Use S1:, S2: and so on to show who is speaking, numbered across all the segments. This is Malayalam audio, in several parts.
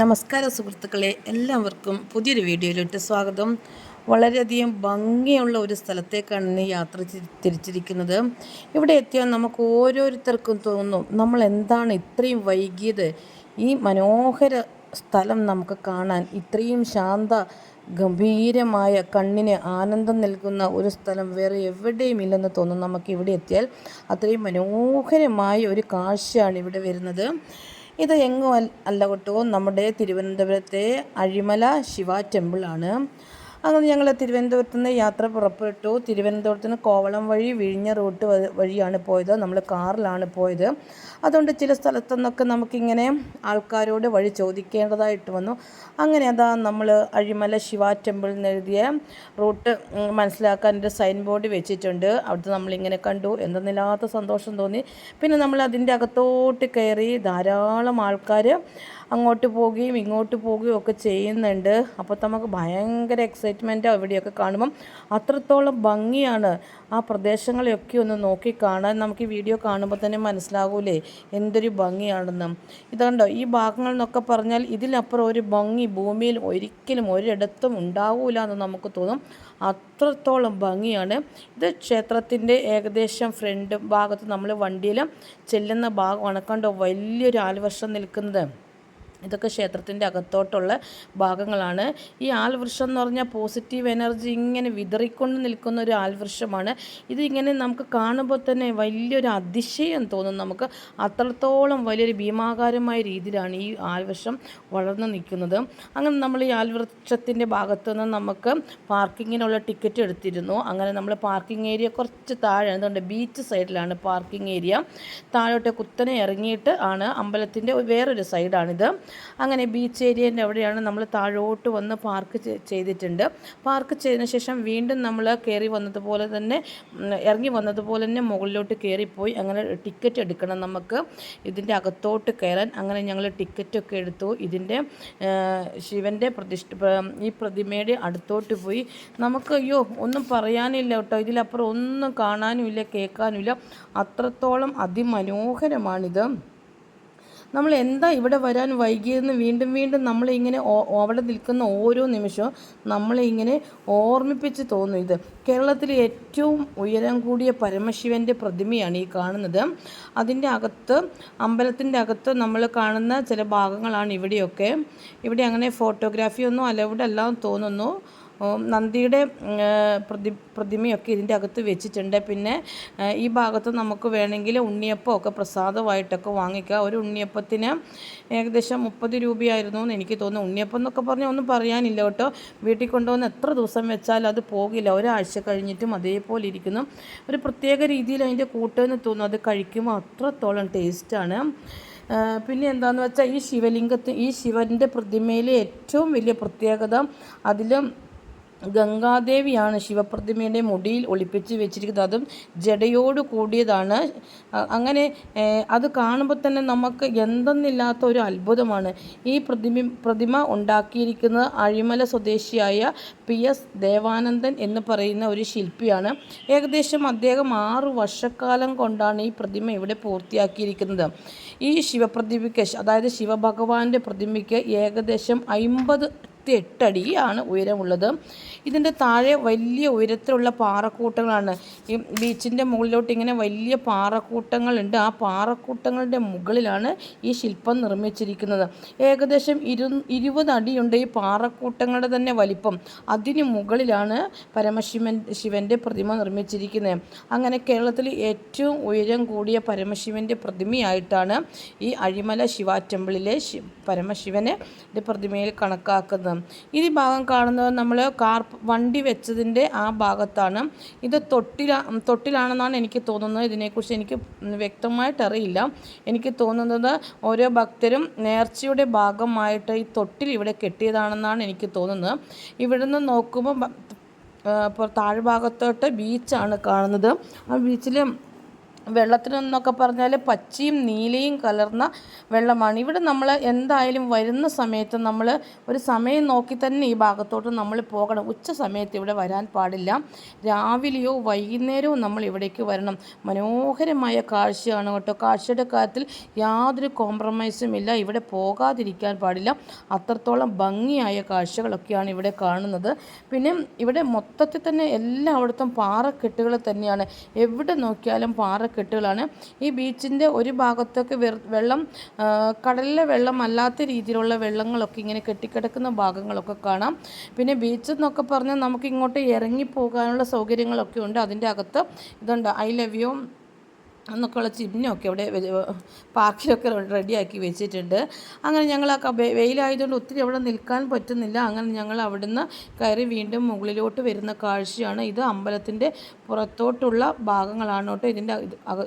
S1: നമസ്കാരം സുഹൃത്തുക്കളെ എല്ലാവർക്കും പുതിയൊരു വീഡിയോയിലോട്ട് സ്വാഗതം. വളരെയധികം ഭംഗിയുള്ള ഒരു സ്ഥലത്തേക്കാണ് ഇന്ന് യാത്ര തിരിച്ചിരിക്കുന്നത്. ഇവിടെ എത്തിയാൽ നമുക്ക് ഓരോരുത്തർക്കും തോന്നും നമ്മൾ എന്താണ് ഇത്രയും വൈകിയത്? ഈ മനോഹര സ്ഥലം നമുക്ക് കാണാൻ ഇത്രയും ശാന്ത ഗംഭീരമായ കണ്ണിന് ആനന്ദം നൽകുന്ന ഒരു സ്ഥലം വേറെ എവിടെയും ഇല്ലെന്ന് തോന്നും നമുക്ക് ഇവിടെ എത്തിയാൽ. അത്രയും മനോഹരമായ ഒരു കാഴ്ചയാണ് ഇവിടെ വരുന്നത്. ഇത് എങ്ങും അല്ല കേട്ടോ. നമ്മുടെ തിരുവനന്തപുരത്തെ അഴിമല ശിവ ടെമ്പിളാണ്. അങ്ങനെ ഞങ്ങൾ തിരുവനന്തപുരത്ത് നിന്ന് യാത്ര പുറപ്പെട്ടു. തിരുവനന്തപുരത്ത് നിന്ന് കോവളം വഴി വിഴിഞ്ഞ റൂട്ട് വഴിയാണ് പോയത്. നമ്മൾ കാറിലാണ് പോയത്. അതുകൊണ്ട് ചില സ്ഥലത്തു നിന്നൊക്കെ നമുക്കിങ്ങനെ ആൾക്കാരോട് വഴി ചോദിക്കേണ്ടതായിട്ട് വന്നു. അങ്ങനെ അതാ നമ്മൾ അഴിമല ശിവ ടെമ്പിളിൽ നിന്ന് എഴുതിയ റൂട്ട് മനസ്സിലാക്കാൻ ഒരു സൈൻ ബോർഡ് വെച്ചിട്ടുണ്ട്. അവിടുത്തെ നമ്മളിങ്ങനെ കണ്ടു. എന്തെന്നില്ലാത്ത സന്തോഷം തോന്നി. പിന്നെ നമ്മൾ അതിന്റെ അകത്തോട്ട് കയറി ധാരാളം ആൾക്കാർ അങ്ങോട്ട് പോവുകയും ഇങ്ങോട്ട് പോവുകയും ഒക്കെ ചെയ്യുന്നുണ്ട്. അപ്പോൾ നമുക്ക് ഭയങ്കര എക്സൈറ്റ്മെന്റ് അവിടെയൊക്കെ കാണുമ്പം അത്രത്തോളം ഭംഗിയാണ് ആ പ്രദേശങ്ങളെയൊക്കെ ഒന്ന് നോക്കി കാണാൻ നമുക്ക് ഈ വീഡിയോ കാണുമ്പോൾ തന്നെ മനസ്സിലാകൂലേ എന്തൊരു ഭംഗിയാണെന്ന്. ഇതുണ്ടോ ഈ ഭാഗങ്ങൾ എന്നൊക്കെ പറഞ്ഞാൽ ഇതിലപ്പുറം ഒരു ഭംഗി ഭൂമിയിൽ ഒരിക്കലും ഒരിടത്തും ഉണ്ടാവൂല എന്ന് നമുക്ക് തോന്നും. അത്രത്തോളം ഭംഗിയാണ്. ഇത് ക്ഷേത്രത്തിന്റെ ഏകദേശം ഫ്രണ്ട് ഭാഗത്ത് നമ്മൾ വണ്ടിയിൽ ചെല്ലുന്ന ഭാഗമാണ് കണ്ടോ വലിയൊരു ആൽവർഷം നിൽക്കുന്നത്. ഇതൊക്കെ ക്ഷേത്രത്തിന്റെ അകത്തോട്ടുള്ള ഭാഗങ്ങളാണ്. ഈ ആൽവൃക്ഷം എന്ന് പറഞ്ഞാൽ പോസിറ്റീവ് എനർജി ഇങ്ങനെ വിതറിക്കൊണ്ട് നിൽക്കുന്ന ഒരു ആൽവൃക്ഷമാണ് ഇതിങ്ങനെ നമുക്ക് കാണുമ്പോൾ തന്നെ വലിയൊരു അതിശയം തോന്നും. നമുക്ക് അത്രത്തോളം വലിയൊരു ഭീമാകാരമായ രീതിയിലാണ് ഈ ആൽവൃക്ഷം വളർന്നു നിൽക്കുന്നത്. അങ്ങനെ നമ്മൾ ഈ ആൽവൃക്ഷത്തിന്റെ ഭാഗത്തു നിന്ന് നമുക്ക് പാർക്കിങ്ങിനുള്ള ടിക്കറ്റ് എടുത്തിരുന്നു. അങ്ങനെ നമ്മൾ പാർക്കിംഗ് ഏരിയ കുറച്ച് താഴെ അതുകൊണ്ട് ബീച്ച് സൈഡിലാണ് പാർക്കിംഗ് ഏരിയ. താഴോട്ട് കുത്തനെ ഇറങ്ങിയിട്ട് ആണ് അമ്പലത്തിന്റെ വേറൊരു സൈഡാണിത്. അങ്ങനെ ബീച്ച് ഏരിയേന്റെ അവിടെയാണ് നമ്മൾ താഴോട്ട് വന്ന് പാർക്ക് ചെയ്തിട്ടുണ്ട്. പാർക്ക് ചെയ്തതിന് ശേഷം വീണ്ടും നമ്മൾ കയറി വന്നതുപോലെ തന്നെ ഇറങ്ങി വന്നതുപോലെ തന്നെ മുകളിലോട്ട് കയറിപ്പോയി അങ്ങനെ ടിക്കറ്റ് എടുക്കണം നമുക്ക്. ഇതിന്റെ അകത്തോട്ട് കയറാൻ അങ്ങനെ ഞങ്ങൾ ടിക്കറ്റൊക്കെ എടുത്തു. ഇതിന്റെ ശിവന്റെ പ്രതിഷ്ഠ ഈ പ്രതിമയുടെ അടുത്തോട്ട് പോയി. നമുക്ക് അയ്യോ ഒന്നും പറയാനില്ല കേട്ടോ. ഇതിലപ്പുറം ഒന്നും കാണാനുമില്ല കേൾക്കാനുമില്ല. അത്രത്തോളം അതിമനോഹരമാണിത്. നമ്മൾ എന്താ ഇവിടെ വരാൻ വൈകിയതെന്ന് വീണ്ടും വീണ്ടും നമ്മളിങ്ങനെ അവിടെ നിൽക്കുന്ന ഓരോ നിമിഷവും നമ്മളിങ്ങനെ ഓർമ്മിപ്പിച്ച് തോന്നും ഇത്. കേരളത്തിലെ ഏറ്റവും ഉയരം കൂടിയ പരമശിവന്റെ പ്രതിമയാണ് ഈ കാണുന്നത്. അതിന്റെ അകത്ത് അമ്പലത്തിന്റെ അകത്ത് നമ്മൾ കാണുന്ന ചില ഭാഗങ്ങളാണ് ഇവിടെയൊക്കെ. ഇവിടെ അങ്ങനെ ഫോട്ടോഗ്രാഫി ഒന്നും അലൗഡ് അല്ല തോന്നുന്നു. നന്ദിയുടെ പ്രതി പ്രതിമയൊക്കെ ഇതിന്റെ അകത്ത് വെച്ചിട്ടുണ്ട്. പിന്നെ ഈ ഭാഗത്ത് നമുക്ക് വേണമെങ്കിൽ ഉണ്ണിയപ്പം ഒക്കെ പ്രസാദമായിട്ടൊക്കെ വാങ്ങിക്കുക ഒരു ഉണ്ണിയപ്പത്തിന് ഏകദേശം മുപ്പത് രൂപയായിരുന്നു എന്ന് എനിക്ക് തോന്നുന്നു. ഉണ്ണിയപ്പം എന്നൊക്കെ പറഞ്ഞാൽ ഒന്നും പറയാനില്ല കേട്ടോ. വീട്ടിൽ കൊണ്ടുവന്ന് എത്ര ദിവസം വെച്ചാൽ അത് പോകില്ല. ഒരാഴ്ച കഴിഞ്ഞിട്ടും അതേപോലെ ഇരിക്കുന്നു. ഒരു പ്രത്യേക രീതിയിൽ അതിന്റെ കൂട്ടെന്ന് തോന്നുന്നു. അത് കഴിക്കുമ്പോൾ അത്രത്തോളം ടേസ്റ്റാണ് പിന്നെ എന്താണെന്ന് വെച്ചാൽ ഈ ശിവലിംഗത്തിൽ ഈ ശിവന്റെ പ്രതിമയിലെ ഏറ്റവും വലിയ പ്രത്യേകത അതിലും ഗംഗാദേവിയാണ് ശിവപ്രതിമയുടെ മുടിയിൽ ഒളിപ്പിച്ച് വെച്ചിരിക്കുന്നത്. അതും ജടയോട് കൂടിയതാണ്. അങ്ങനെ അത് കാണുമ്പോൾ തന്നെ നമുക്ക് എന്തെന്നില്ലാത്ത ഒരു അത്ഭുതമാണ്. ഈ പ്രതിമ പ്രതിമ ഉണ്ടാക്കിയിരിക്കുന്നത് അഴിമല സ്വദേശിയായ പി എസ് ദേവാനന്ദൻ എന്ന് പറയുന്ന ഒരു ശില്പിയാണ്. ഏകദേശം അദ്ദേഹം ആറു വർഷക്കാലം കൊണ്ടാണ് ഈ പ്രതിമ ഇവിടെ പൂർത്തിയാക്കിയിരിക്കുന്നത്. ഈ ശിവപ്രതിമയ്ക്ക് അതായത് ശിവഭഗവാന്റെ പ്രതിമയ്ക്ക് ഏകദേശം അമ്പത് എട്ടടിയാണ് ഉയരമുള്ളത്. ഇതിന്റെ താഴെ വലിയ ഉയരത്തിലുള്ള പാറക്കൂട്ടങ്ങളാണ്. ഈ ബീച്ചിന്റെ മുകളിലോട്ട് ഇങ്ങനെ വലിയ പാറക്കൂട്ടങ്ങളുണ്ട്. ആ പാറക്കൂട്ടങ്ങളുടെ മുകളിലാണ് ഈ ശില്പം നിർമ്മിച്ചിരിക്കുന്നത്. ഏകദേശം ഇരു ഇരുപത് അടിയുണ്ട് ഈ പാറക്കൂട്ടങ്ങളുടെ തന്നെ വലിപ്പം. അതിന് മുകളിലാണ് പരമശിവൻ ശിവന്റെ പ്രതിമ നിർമ്മിച്ചിരിക്കുന്നത്. അങ്ങനെ കേരളത്തിൽ ഏറ്റവും ഉയരം കൂടിയ പരമശിവന്റെ പ്രതിമയായിട്ടാണ് ഈ അഴിമല ശിവ ടെമ്പിളിലെ പരമശിവനെ പ്രതിമയിൽ കണക്കാക്കുന്നത്. ഈ ഭാഗം കാണുന്നത് നമ്മൾ കാർ വണ്ടി വെച്ചതിന്റെ ആ ഭാഗത്താണ്. ഇത് തൊട്ടില തൊട്ടിലാണെന്നാണ് എനിക്ക് തോന്നുന്നത്. ഇതിനെക്കുറിച്ച് എനിക്ക് വ്യക്തമായിട്ട് അറിയില്ല എനിക്ക് തോന്നുന്നത് ഓരോ ഭക്തരും നേർച്ചയുടെ ഭാഗമായിട്ട് ഈ തൊട്ടിൽ ഇവിടെ കെട്ടിയതാണെന്നാണ് എനിക്ക് തോന്നുന്നത്. ഇവിടുന്ന് നോക്കുമ്പോൾ താഴ്ഭാഗത്തോട്ട് ബീച്ചാണ് കാണുന്നത്. ആ ബീച്ചിൽ വെള്ളത്തിനെന്നൊക്കെ പറഞ്ഞാൽ പച്ചയും നീലയും കലർന്ന വെള്ളമാണ്. ഇവിടെ നമ്മൾ എന്തായാലും വരുന്ന സമയത്ത് നമ്മൾ ഒരു സമയം നോക്കി തന്നെ ഈ ഭാഗത്തോട്ട് നമ്മൾ പോകണം. ഉച്ച സമയത്ത് ഇവിടെ വരാൻ പാടില്ല. രാവിലെയോ വൈകുന്നേരമോ നമ്മൾ ഇവിടേക്ക് വരണം. മനോഹരമായ കാഴ്ചയാണ് കേട്ടോ. കാഴ്ചയുടെ കാര്യത്തിൽ യാതൊരു കോംപ്രമൈസും ഇല്ല. ഇവിടെ പോകാതിരിക്കാൻ പാടില്ല. അത്രത്തോളം ഭംഗിയായ കാഴ്ചകളൊക്കെയാണ് ഇവിടെ കാണുന്നത്. പിന്നെ ഇവിടെ മൊത്തത്തിൽ തന്നെ എല്ലായിടത്തും പാറക്കെട്ടുകൾ തന്നെയാണ്. എവിടെ നോക്കിയാലും പാറക്കെട്ടുകളാണ് ഈ ബീച്ചിന്റെ ഒരു ഭാഗത്തൊക്കെ വെള്ളം കടലിലെ വെള്ളം അല്ലാത്ത രീതിയിലുള്ള വെള്ളങ്ങളൊക്കെ ഇങ്ങനെ കെട്ടിക്കിടക്കുന്ന ഭാഗങ്ങളൊക്കെ കാണാം. പിന്നെ ബീച്ച് എന്നൊക്കെ പറഞ്ഞാൽ നമുക്ക് ഇങ്ങോട്ട് ഇറങ്ങി പോകാനുള്ള സൗകര്യങ്ങളൊക്കെ ഉണ്ട് അതിന്റെ അകത്ത്. ഇതുണ്ട് ഐ ലവ് യു. എന്നൊക്കെയുള്ള ചിഹ്നമൊക്കെ അവിടെ പാർക്കിലൊക്കെ റെഡിയാക്കി വെച്ചിട്ടുണ്ട്. അങ്ങനെ ഞങ്ങൾ ആ വെയിലായതുകൊണ്ട് ഒത്തിരി അവിടെ നിൽക്കാൻ പറ്റുന്നില്ല. അങ്ങനെ ഞങ്ങൾ അവിടുന്ന് കയറി വീണ്ടും മുകളിലോട്ട് വരുന്ന കാഴ്ചയാണ് ഇത്. അമ്പലത്തിന്റെ പുറത്തോട്ടുള്ള ഭാഗങ്ങളാണ് കേട്ടോ ഇതിന്റെ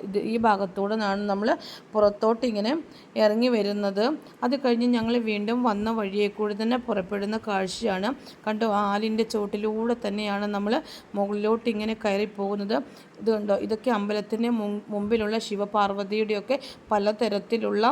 S1: ഇത് ഈ ഭാഗത്തൂടെ നിന്നാണ് നമ്മൾ പുറത്തോട്ട് ഇങ്ങനെ ഇറങ്ങി വരുന്നത്. അത് കഴിഞ്ഞ് ഞങ്ങൾ വീണ്ടും വന്ന വഴിയെ കൂടി തന്നെ പുറപ്പെടുന്ന കാഴ്ചയാണ്. കണ്ടോ ആലിന്റെ ചോട്ടിലൂടെ തന്നെയാണ് നമ്മൾ മുകളിലോട്ട് ഇങ്ങനെ കയറി പോകുന്നത്. ഇത് കണ്ടോ ഇതൊക്കെ അമ്പലത്തിന്റെ മുൻ- മുമ്പിലുള്ള ശിവപാർവതിയുടെയൊക്കെ പലതരത്തിലുള്ള